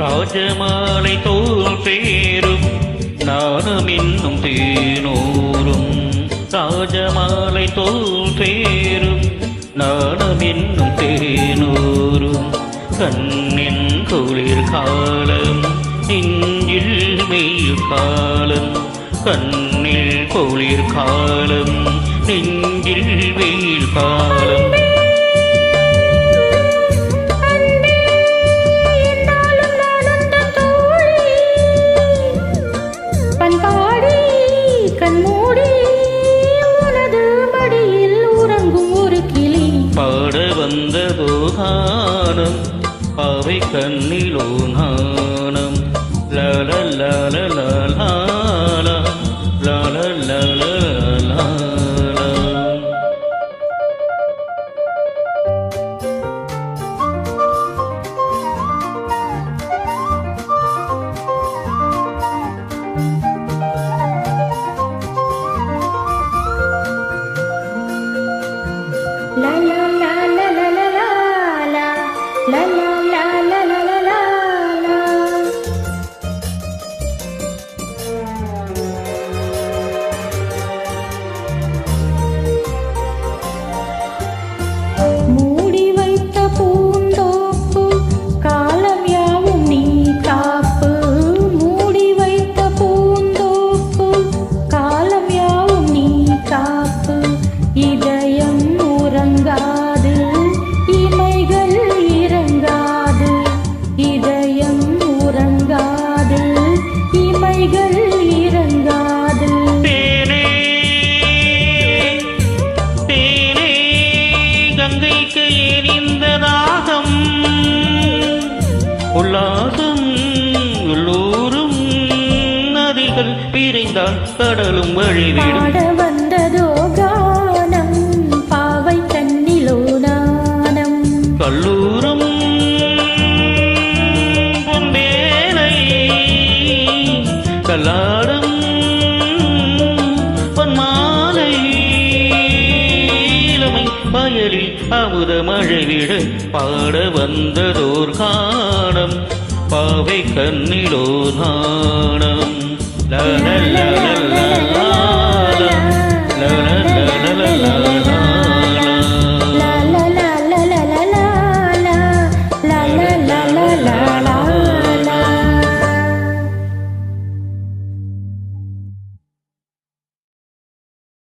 ராஜமாலை தோல் பேரும் நானும் இன்னும் தேனோரும் ராஜமாலை தோல் பேரும் நானும் இன்னும் தேனோரும் கண்ணின் குளிர் காலம் நெஞ்சில் மெய்யுள் காலம் கண்ணில் குளிர் காலம் நெஞ்சில் வெயில் காலம் என்னாலும் நான் உந்தன் தோழி. பண்பாடி கண்மூடி உனது மடியில் உறங்கும் ஒரு கிளி பாட வந்ததோ கானம் பாவை கண்ணிலோ நாணம் லல லல லால லல லல லால லா லா லா லா லா லா லா உல்லாசம் உள்ளூரும் நதிகள் பிரிந்தால் கடலும் வழிவிடும். வந்ததோ கானம் பாவை கண்ணிலோ நாணம். கல்லூரும் பொன்பேலை கல்லாடும் அமுத மழை விட பாட வந்ததோர் காணம். பாவை கண்ணிலோ நாணம். லல லல